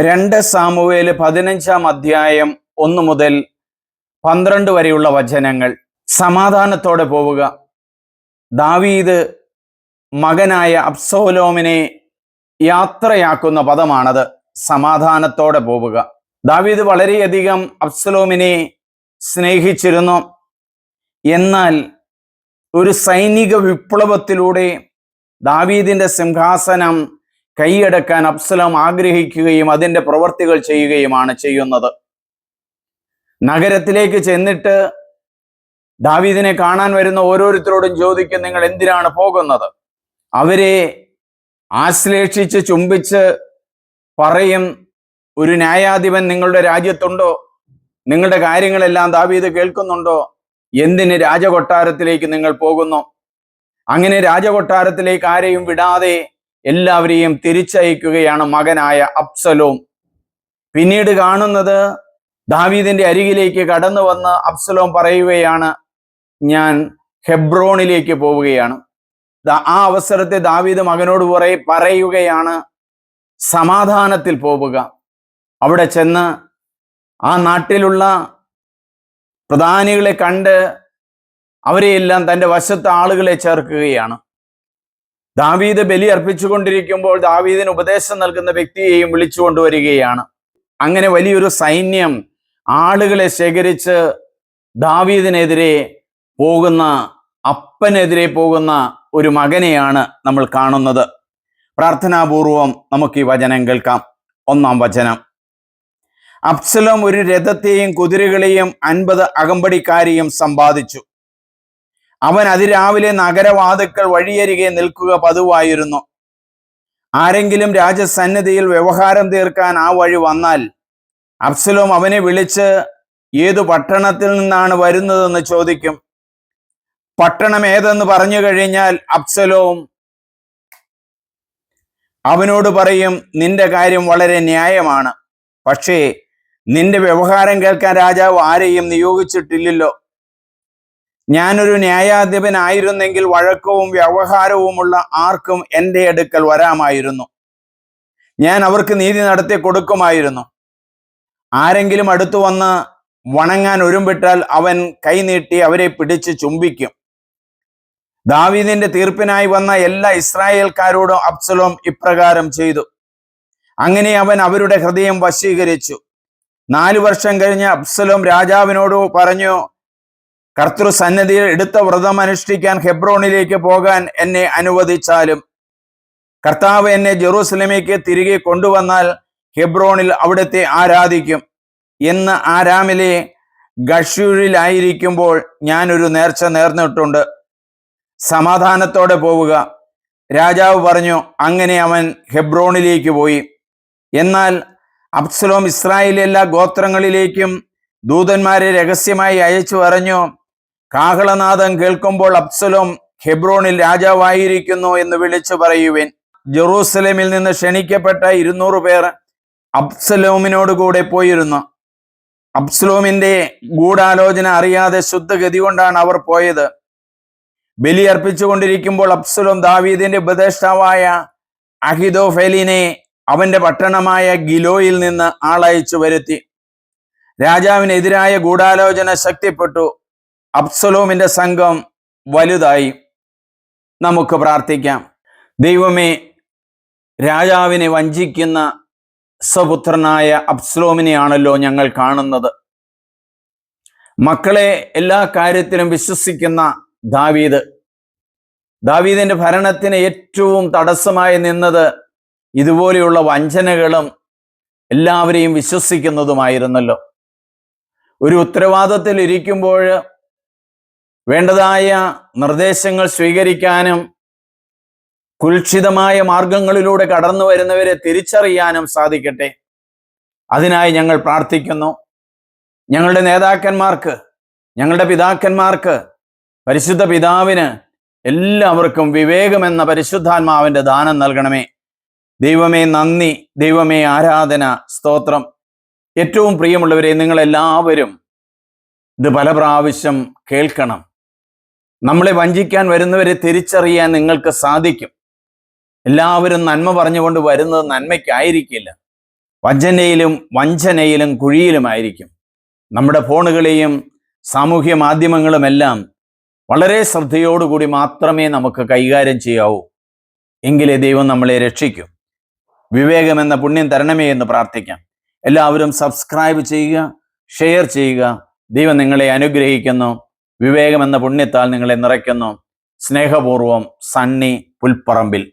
രണ്ട് സാമുവേൽ പതിനഞ്ചാം അധ്യായം ഒന്ന് മുതൽ പന്ത്രണ്ട് വരെയുള്ള വചനങ്ങൾ. സമാധാനത്തോടെ പോവുക. ദാവീദ് മകനായ അബ്സോലോമിനെ യാത്രയാക്കുന്ന പദമാണത്. സമാധാനത്തോടെ പോവുക. ദാവീദ് വളരെയധികം അബ്സലോമിനെ സ്നേഹിച്ചിരുന്നു. എന്നാൽ ഒരു സൈനിക വിപ്ലവത്തിലൂടെ ദാവീദിന്റെ സിംഹാസനം കൈയടക്കാൻ അബ്സലാം ആഗ്രഹിക്കുകയും അതിന്റെ പ്രവർത്തികൾ ചെയ്യുകയുമാണ് ചെയ്യുന്നത്. നഗരത്തിലേക്ക് ചെന്നിട്ട് ദാവീദിനെ കാണാൻ വരുന്ന ഓരോരുത്തരോടും ചോദിക്കും നിങ്ങൾ എന്തിനാണ് പോകുന്നത്? അവരെ ആശ്ലേഷിച്ച് ചുംബിച്ച് പറയും ഒരു ന്യായാധിപൻ നിങ്ങളുടെ രാജ്യത്തുണ്ടോ? നിങ്ങളുടെ കാര്യങ്ങളെല്ലാം ദാവീദ് കേൾക്കുന്നുണ്ടോ? എന്തിന് രാജകൊട്ടാരത്തിലേക്ക് നിങ്ങൾ പോകുന്നു? അങ്ങനെ രാജകൊട്ടാരത്തിലേക്ക് ആരെയും വിടാതെ എല്ലാവരെയും തിരിച്ചയക്കുകയാണ് മകനായ അബ്സലോം. പിന്നീട് കാണുന്നത് ദാവീദിന്റെ അരികിലേക്ക് കടന്നു വന്ന് അബ്സലോം പറയുകയാണ് ഞാൻ ഹെബ്രോണിലേക്ക് പോവുകയാണ്. ആ അവസരത്തെ ദാവീദ് മകനോട് പറയ പറയുകയാണ് സമാധാനത്തിൽ പോവുക. അവിടെ ചെന്ന് ആ നാട്ടിലുള്ള പ്രധാനികളെ കണ്ട് അവരെയെല്ലാം തന്റെ വശത്ത് ആളുകളെ ചേർക്കുകയാണ്. ദാവീദ് ബലി അർപ്പിച്ചുകൊണ്ടിരിക്കുമ്പോൾ ദാവീദിന് ഉപദേശം നൽകുന്ന വ്യക്തിയെയും വിളിച്ചു കൊണ്ടുവരികയാണ്. അങ്ങനെ വലിയൊരു സൈന്യം ആളുകളെ ശേഖരിച്ച് ദാവീദിനെതിരെ പോകുന്ന അപ്പനെതിരെ പോകുന്ന ഒരു മകനെയാണ് നമ്മൾ കാണുന്നത്. പ്രാർത്ഥനാപൂർവം നമുക്ക് ഈ വചനം കേൾക്കാം. ഒന്നാം വചനം. അബ്സലോം ഒരു രഥത്തെയും കുതിരകളെയും അൻപത് അകമ്പടിക്കാരെയും സമ്പാദിച്ചു. അവൻ അതിരാവിലെ നഗരവാതുക്കൾ വഴിയരികെ നിൽക്കുക പതിവായിരുന്നു. ആരെങ്കിലും രാജസന്നിധിയിൽ വ്യവഹാരം തീർക്കാൻ ആ വഴി വന്നാൽ അബ്സലോം അവനെ വിളിച്ച് ഏതു പട്ടണത്തിൽ നിന്നാണ് വരുന്നതെന്ന് ചോദിക്കും. പട്ടണം ഏതെന്ന് പറഞ്ഞു കഴിഞ്ഞാൽ അബ്സലോം അവനോട് പറയും നിന്റെ കാര്യം വളരെ ന്യായമാണ്. പക്ഷേ നിന്റെ വ്യവഹാരം കേൾക്കാൻ രാജാവ് ആരെയും നിയോഗിച്ചിട്ടില്ലല്ലോ. ഞാനൊരു ന്യായാധിപനായിരുന്നെങ്കിൽ വഴക്കവും വ്യവഹാരവുമുള്ള ആർക്കും എന്റെ അടുക്കൽ വരാമായിരുന്നു. ഞാൻ അവർക്ക് നീതി നടത്തി കൊടുക്കുമായിരുന്നു. ആരെങ്കിലും അടുത്തു വന്ന് വണങ്ങാൻ ഒരുമ്പിട്ടാൽ അവൻ കൈനീട്ടി അവരെ പിടിച്ച് ചുംബിക്കും. ദാവീദിന്റെ തീർപ്പിനായി വന്ന എല്ലാ ഇസ്രായേൽക്കാരോടും അബ്സലോം ഇപ്രകാരം ചെയ്തു. അങ്ങനെ അവൻ അവരുടെ ഹൃദയം വശീകരിച്ചു. നാലു വർഷം കഴിഞ്ഞ് അബ്സലോം രാജാവിനോട് പറഞ്ഞു കർത്തൃ സന്നദ്ധിയിൽ എടുത്ത വ്രതം അനുഷ്ഠിക്കാൻ ഹെബ്രോണിലേക്ക് പോകാൻ എന്നെ അനുവദിച്ചാലും കർത്താവ് എന്നെ ജെറൂസലമേക്ക് തിരികെ കൊണ്ടുവന്നാൽ ഹെബ്രോണിൽ അവിടുത്തെ ആരാധിക്കും എന്ന് ആരാമിലെ ഗഷൂരിലായിരിക്കുമ്പോൾ ഞാനൊരു നേർച്ച നേർന്നിട്ടുണ്ട്. സമാധാനത്തോടെ പോവുക. രാജാവ് പറഞ്ഞു അങ്ങനെ അവൻ ഹെബ്രോണിലേക്ക് പോയി. എന്നാൽ അബ്സലോം ഇസ്രായേലിലെ എല്ലാ ഗോത്രങ്ങളിലേക്കും ദൂതന്മാരെ രഹസ്യമായി അയച്ചു പറഞ്ഞു കാഹളനാദം കേൾക്കുമ്പോൾ അബ്സലോം ഹെബ്രോണിൽ രാജാവായിരിക്കുന്നു എന്ന് വിളിച്ചു പറയുവിൻ. ജെറൂസലേമിൽ നിന്ന് ക്ഷണിക്കപ്പെട്ട ഇരുന്നൂറ് പേർ അബ്സലോമിനോട് കൂടെ പോയിരുന്നു. അബ്സലോമിന്റെ ഗൂഢാലോചന അറിയാതെ ശുദ്ധഗതി കൊണ്ടാണ് അവർ പോയത്. ബലി അർപ്പിച്ചുകൊണ്ടിരിക്കുമ്പോൾ അബ്സലോം ദാവീദിന്റെ ഉപദേഷ്ടാവായ അഹിദോഫെലിനെ അവന്റെ പട്ടണമായ ഗിലോയിൽ നിന്ന് ആളയച്ചു വരുത്തി. രാജാവിനെതിരായ ഗൂഢാലോചന ശക്തിപ്പെട്ടു. അബ്സലോമിന്റെ സംഘം വലുതായി നമുക്ക് പ്രാർത്ഥിക്കാം. ദൈവമേ രാജാവിനെ വഞ്ചിക്കുന്ന സ്വപുത്രനായ അബ്സലോമിനെയാണല്ലോ ഞങ്ങൾ കാണുന്നത്. മക്കളെ എല്ലാ കാര്യത്തിലും വിശ്വസിക്കുന്ന ദാവീദ്. ദാവീദിന്റെ ഭരണത്തിന് ഏറ്റവും തടസ്സമായി നിന്നത് ഇതുപോലെയുള്ള വഞ്ചനകളും എല്ലാവരെയും വിശ്വസിക്കുന്നതുമായിരുന്നല്ലോ. ഒരു ഉത്തരവാദത്തിൽ ഇരിക്കുമ്പോൾ വേണ്ടതായ നിർദ്ദേശങ്ങൾ സ്വീകരിക്കാനും കുൽക്ഷിതമായ മാർഗങ്ങളിലൂടെ കടന്നു വരുന്നവരെ തിരിച്ചറിയാനും സാധിക്കട്ടെ. അതിനായി ഞങ്ങൾ പ്രാർത്ഥിക്കുന്നു. ഞങ്ങളുടെ നേതാക്കന്മാർക്ക് ഞങ്ങളുടെ പിതാക്കന്മാർക്ക് പരിശുദ്ധ പിതാവിന് എല്ലാവർക്കും വിവേകമെന്ന പരിശുദ്ധാത്മാവിന്റെ ദാനം നൽകണമേ. ദൈവമേ നന്ദി ദൈവമേ ആരാധന സ്തോത്രം. ഏറ്റവും പ്രിയമുള്ളവരെ നിങ്ങളെല്ലാവരും ഇത് പല പ്രാവശ്യം കേൾക്കണം. നമ്മളെ വഞ്ചിക്കാൻ വരുന്നവരെ തിരിച്ചറിയാൻ നിങ്ങൾക്ക് സാധിക്കും. എല്ലാവരും നന്മ പറഞ്ഞുകൊണ്ട് വരുന്നത് നന്മയ്ക്കായിരിക്കില്ല. വഞ്ചനയിലും വഞ്ചനയിലും കുഴിയിലുമായിരിക്കും. നമ്മുടെ ഫോണുകളെയും സാമൂഹ്യ മാധ്യമങ്ങളുമെല്ലാം വളരെ ശ്രദ്ധയോടുകൂടി മാത്രമേ നമുക്ക് കൈകാര്യം ചെയ്യാവൂ. എങ്കിലേ ദൈവം നമ്മളെ രക്ഷിക്കൂ. വിവേകമെന്ന പുണ്യം തരണമേ എന്ന് പ്രാർത്ഥിക്കാം. എല്ലാവരും സബ്സ്ക്രൈബ് ചെയ്യുക ഷെയർ ചെയ്യുക. ദൈവം നിങ്ങളെ അനുഗ്രഹിക്കുന്നു. വിവേകമെന്ന പുണ്യത്താൽ നിങ്ങളെ നിറയ്ക്കുന്നു. സ്നേഹപൂർവം സണ്ണി പുൽപ്പറമ്പിൽ.